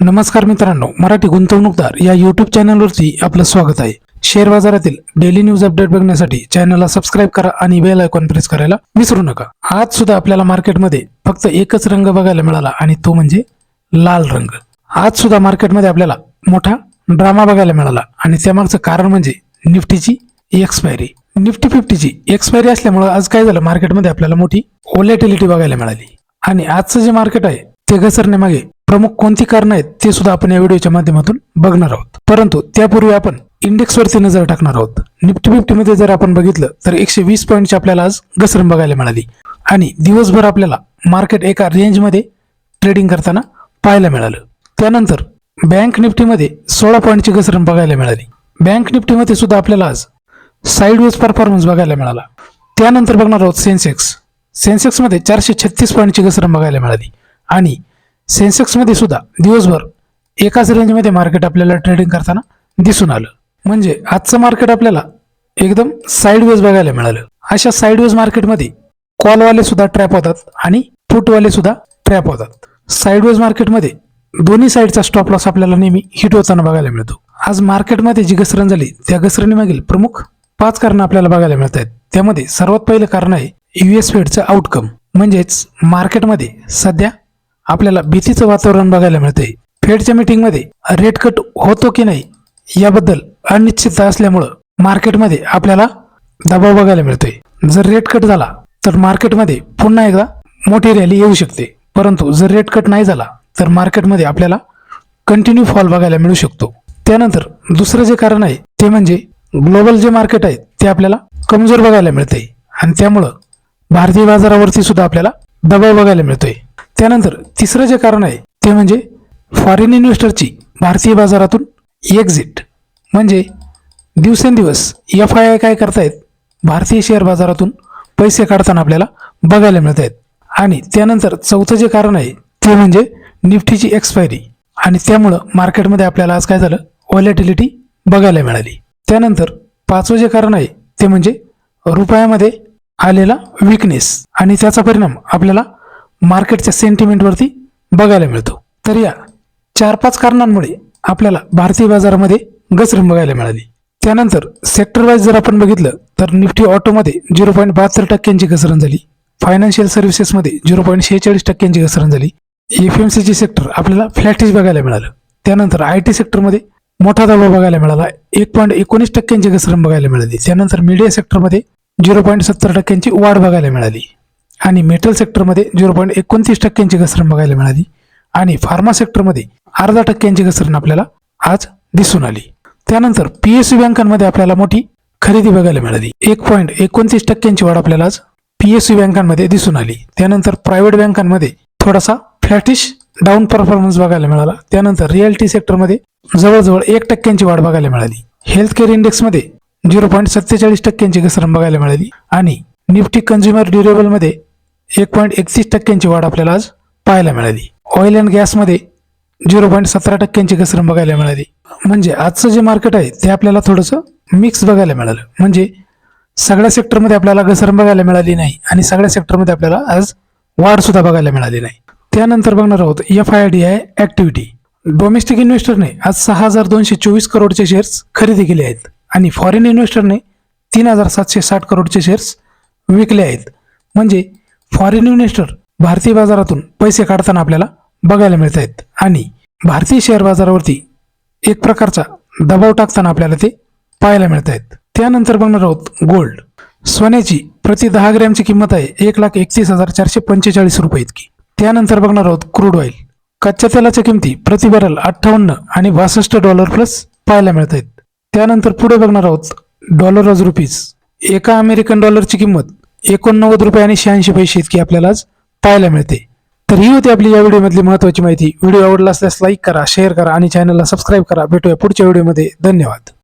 नमस्कार मित्रांनो मराठी गुंतवणूकदार या यूट्यूब चॅनलवरती आपलं स्वागत आहे. शेअर बाजारातील डेली न्यूज अपडेट बघण्यासाठी चॅनलला सबस्क्राईब करा आणि बेल आयकॉन प्रेस करायला विसरू नका. आज सुद्धा आपल्याला मार्केटमध्ये फक्त एकच रंग बघायला मिळाला आणि तो म्हणजे लाल रंग. आज सुद्धा मार्केटमध्ये आपल्याला मोठा ड्रामा बघायला मिळाला आणि त्यामागचं कारण म्हणजे निफ्टीची एक्सपायरी निफ्टी फिफ्टीची एक्सपायरी असल्यामुळं आज काय झालं? मार्केटमध्ये आपल्याला मोठी ओलॅटिलिटी बघायला मिळाली. आणि आजचं जे मार्केट आहे ते घसरण्यामागे प्रमुख कोणती कारणं आहेत ते सुद्धा आपण या व्हिडिओच्या माध्यमातून बघणार आहोत. परंतु त्यापूर्वी आपण इंडेक्सवरती नजर टाकणार आहोत. निफ्टी फिफ्टीमध्ये जर आपण बघितलं तर एकशे वीस पॉईंटची आपल्याला आज घसरण बघायला मिळाली. आणि दिवसभर आपल्याला मार्केट एका रेंजमध्ये ट्रेडिंग करताना पाहायला मिळालं. त्यानंतर बँक निफ्टीमध्ये सोळा पॉईंटची घसरण बघायला मिळाली. बँक निफ्टीमध्ये सुद्धा आपल्याला आज साईडवेज परफॉर्मन्स बघायला मिळाला. त्यानंतर बघणार आहोत सेन्सेक्स. सेन्सेक्समध्ये चारशे छत्तीस पॉईंटची घसरण बघायला मिळाली. आणि सेन्सेक्समध्ये सुद्धा दिवसभर एकाच रेंजमध्ये मार्केट आपल्याला ट्रेडिंग करताना दिसून आलं. म्हणजे आजचं मार्केट आपल्याला एकदम साईडवेज बघायला मिळालं. अशा साईडवेज मार्केटमध्ये कॉलवाले सुद्धा ट्रॅप होतात आणि फुटवाले सुद्धा ट्रॅप होतात. साईडवेज मार्केटमध्ये दोन्ही साईडचा स्टॉप लॉस आपल्याला नेहमी हिट होताना बघायला मिळतो. आज मार्केटमध्ये जी घसरण झाली त्या घसरणीमागील प्रमुख पाच कारणं आपल्याला बघायला मिळत आहेत. त्यामध्ये सर्वात पहिलं कारण आहे युएस फेडचं आउटकम म्हणजेच मार्केटमध्ये सध्या आपल्याला भीतीचं वातावरण बघायला मिळते. फेडच्या मीटिंगमध्ये रेट कट होतो की नाही याबद्दल अनिश्चितता असल्यामुळं मार्केटमध्ये आपल्याला दबाव बघायला मिळतोय. जर रेट कट झाला तर मार्केटमध्ये पुन्हा एकदा मोठी रॅली येऊ शकते. परंतु जर रेट कट नाही झाला तर मार्केटमध्ये आपल्याला कंटिन्यू फॉल बघायला मिळू शकतो. त्यानंतर दुसरं जे कारण आहे ते म्हणजे ग्लोबल जे मार्केट आहे ते आपल्याला कमजोर बघायला मिळते आणि त्यामुळं भारतीय बाजारावरती सुद्धा आपल्याला दबाव बघायला मिळतोय. त्यानंतर तिसरं जे कारण आहे ते म्हणजे फॉरेन इन्व्हेस्टरची भारतीय बाजारातून एक्झिट म्हणजे दिवसेंदिवस एफ आय आय काय करतायत? भारतीय शेअर बाजारातून पैसे काढताना आपल्याला बघायला मिळत आहेत आणि त्यानंतर चौथं जे कारण आहे ते म्हणजे निफ्टीची एक्सपायरी आणि त्यामुळं मार्केटमध्ये आपल्याला आज काय झालं? व्हॉलेटिलिटी बघायला मिळाली. त्यानंतर पाचवं जे कारण आहे ते म्हणजे रुपयामध्ये आलेला विकनेस आणि त्याचा परिणाम आपल्याला मार्केटच्या सेंटिमेंटवरती बघायला मिळतो. तर या चार पाच कारणांमुळे आपल्याला भारतीय बाजारामध्ये घसरण बघायला मिळाली. त्यानंतर सेक्टर वाईज जर आपण बघितलं तर निफ्टी ऑटोमध्ये झिरो पॉईंट बहात्तर टक्क्यांची घसरण झाली. फायनान्शियल सर्व्हिसेसमध्ये झिरो पॉईंट शेहेचाळीस टक्क्यांची घसरण झाली. एफ एम सीची सेक्टर आपल्याला फ्लॅटिश बघायला मिळालं. त्यानंतर आय टी सेक्टरमध्ये मोठा दबाव बघायला मिळाला. एक पॉईंट एकोणीस टक्क्यांची घसरण बघायला मिळाली. त्यानंतर मीडिया सेक्टरमध्ये झिरो पॉईंट सत्तर टक्क्यांची वाढ बघायला मिळाली. आणि मेटल सेक्टरमध्ये झिरो पॉईंट एकोणतीस टक्क्यांची घसरण बघायला मिळाली. आणि फार्मा सेक्टरमध्ये अर्धा टक्क्यांची घसरण आपल्याला आज दिसून आली. त्यानंतर पीएसयू बँकांमध्ये आपल्याला मोठी खरेदी बघायला मिळाली. एक पॉईंट एकोणतीस टक्क्यांची वाढ आपल्याला आज पीएसयू बँकांमध्ये दिसून आली. त्यानंतर प्रायव्हेट बँकांमध्ये थोडासा फ्लॅटिश डाऊन परफॉर्मन्स बघायला मिळाला. त्यानंतर रिअल्टी सेक्टरमध्ये जवळजवळ एक टक्क्यांची वाढ बघायला मिळाली. हेल्थ केअर इंडेक्समध्ये झिरो पॉईंट सत्तेचाळीस टक्क्यांची घसरण बघायला मिळाली. आणि निफ्टी कन्झ्युमर ड्युरेबलमध्ये एक पॉईंट एकतीस टक्क्यांची वाढ आपल्याला आज पाहायला मिळाली. ऑइल अँड गॅसमध्ये झिरो पॉईंट सतरा टक्क्यांची घसरण बघायला मिळाली. म्हणजे आजचं जे मार्केट आहे ते आपल्याला थोडंसं मिक्स बघायला मिळालं. म्हणजे सगळ्या सेक्टरमध्ये आपल्याला घसरण बघायला मिळाली नाही आणि सगळ्या सेक्टरमध्ये आपल्याला आज वाढसुद्धा बघायला मिळाली नाही. त्यानंतर बघणार आहोत F I D I activity domestic इन्व्हेस्टरने आज सहा हजार दोनशे चोवीस करोडचे शेअर्स खरेदी केले आहेत आणि फॉरेन इन्व्हेस्टरने तीन हजार सातशे साठ करोडचे शेअर्स विकले आहेत. म्हणजे फॉरेन इन्व्हेस्टर भारतीय बाजारातून पैसे काढताना आपल्याला बघायला मिळत आहेत आणि भारतीय शेअर बाजारावरती एक प्रकारचा दबाव टाकताना आपल्याला ते पाहायला मिळत आहेत त्यानंतर बघणार आहोत गोल्ड सोन्याची प्रति दहा ग्रॅमची किंमत आहे एक लाख एकतीस हजार चारशे पंचेचाळीस रुपये इतकी. त्यानंतर बघणार आहोत क्रूड ऑइल कच्च्या तेलाच्या किमती प्रति बॅरल अठ्ठावन्न आणि बासष्ट डॉलर प्लस पाहायला मिळत आहेत त्यानंतर पुढे बघणार आहोत डॉलर ऑज रुपीज एका अमेरिकन डॉलरची किंमत एकोणनव्वद रुपये आणि शहाऐंशी पैसे इतकी आपल्याला आज पाहायला मिळते. तर ही होती आपली या व्हिडिओमधली महत्त्वाची माहिती. व्हिडिओ आवडला असल्यास लाईक करा शेअर करा आणि चॅनलला सबस्क्राईब करा. भेटूया पुढच्या व्हिडिओमध्ये. धन्यवाद.